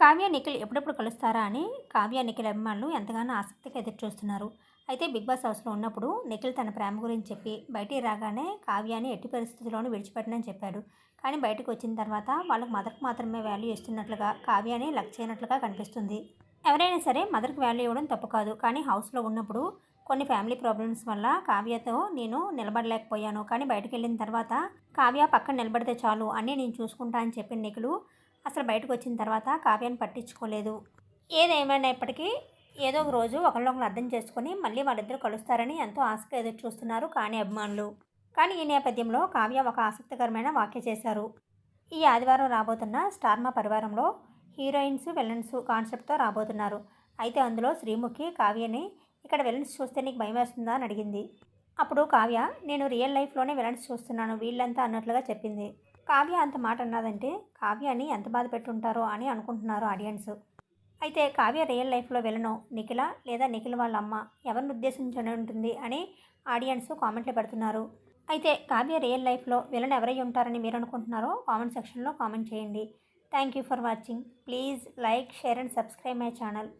కావ్య నిఖిల్ ఎప్పుడెప్పుడు కలుస్తారా అని కావ్య నిఖిల్ అభిమానులు ఎంతగానో ఆసక్తిగా ఎదురు చూస్తున్నారు అయితే బిగ్ బాస్ హౌస్లో ఉన్నప్పుడు నిఖిల్ తన ప్రేమ గురించి చెప్పి బయటికి రాగానే కావ్యాన్ని ఎట్టి పరిస్థితుల్లోనూ విడిచిపెట్టనని చెప్పాడు. కానీ బయటకు వచ్చిన తర్వాత వాళ్ళకి మదర్కి మాత్రమే వాల్యూ ఇస్తున్నట్లుగా కావ్యాన్ని లక్ చేయనట్లుగా కనిపిస్తుంది. ఎవరైనా సరే మదర్కి వాల్యూ ఇవ్వడం తప్పు కాదు. కానీ హౌస్లో ఉన్నప్పుడు కొన్ని ఫ్యామిలీ ప్రాబ్లమ్స్ వల్ల కావ్యతో నేను నిలబడలేకపోయాను. కానీ బయటకు వెళ్ళిన తర్వాత కావ్య పక్కన నిలబడితే చాలు అన్నీ నేను చూసుకుంటా అని చెప్పిన నిఖిలు అసలు బయటకు వచ్చిన తర్వాత కావ్యాన్ని పట్టించుకోలేదు. ఏదేమైనప్పటికీ ఏదో ఒక రోజు ఒకరినొకరు అర్థం చేసుకుని మళ్ళీ వాళ్ళిద్దరు కలుస్తారని ఎంతో ఆశగా ఎదురు చూస్తున్నారు కానీ అభిమానులు. కానీ ఈ నేపథ్యంలో కావ్య ఒక ఆసక్తికరమైన వ్యాఖ్య చేశారు. ఈ ఆదివారం రాబోతున్న స్టార్మా పరివారంలో హీరోయిన్స్ విలన్స్ కాన్సెప్ట్తో రాబోతున్నారు. అయితే అందులో శ్రీముఖి కావ్యని ఇక్కడ విలన్స్ చూస్తే నీకు భయం వేస్తుందా అని అడిగింది. అప్పుడు కావ్య నేను రియల్ లైఫ్లోనే విలన్స్ చూస్తున్నాను వీళ్ళంతా అన్నట్లుగా చెప్పింది. కావ్య అంత మాట అన్నదంటే కావ్యని ఎంత బాధ పెట్టుంటారో అని అనుకుంటున్నారు ఆడియన్స్. అయితే కావ్య రియల్ లైఫ్లో వెళ్ళను. నిఖిల లేదా నిఖిల్ వాళ్ళ అమ్మ ఎవరిని ఉద్దేశించని ఉంటుంది అని ఆడియన్స్ కామెంట్లు పెడుతున్నారు. అయితే కావ్య రియల్ లైఫ్లో విలన్ ఎవరై ఉంటారని మీరు అనుకుంటున్నారో కామెంట్ సెక్షన్లో కామెంట్ చేయండి. Thank you for watching. Please like share and subscribe my channel.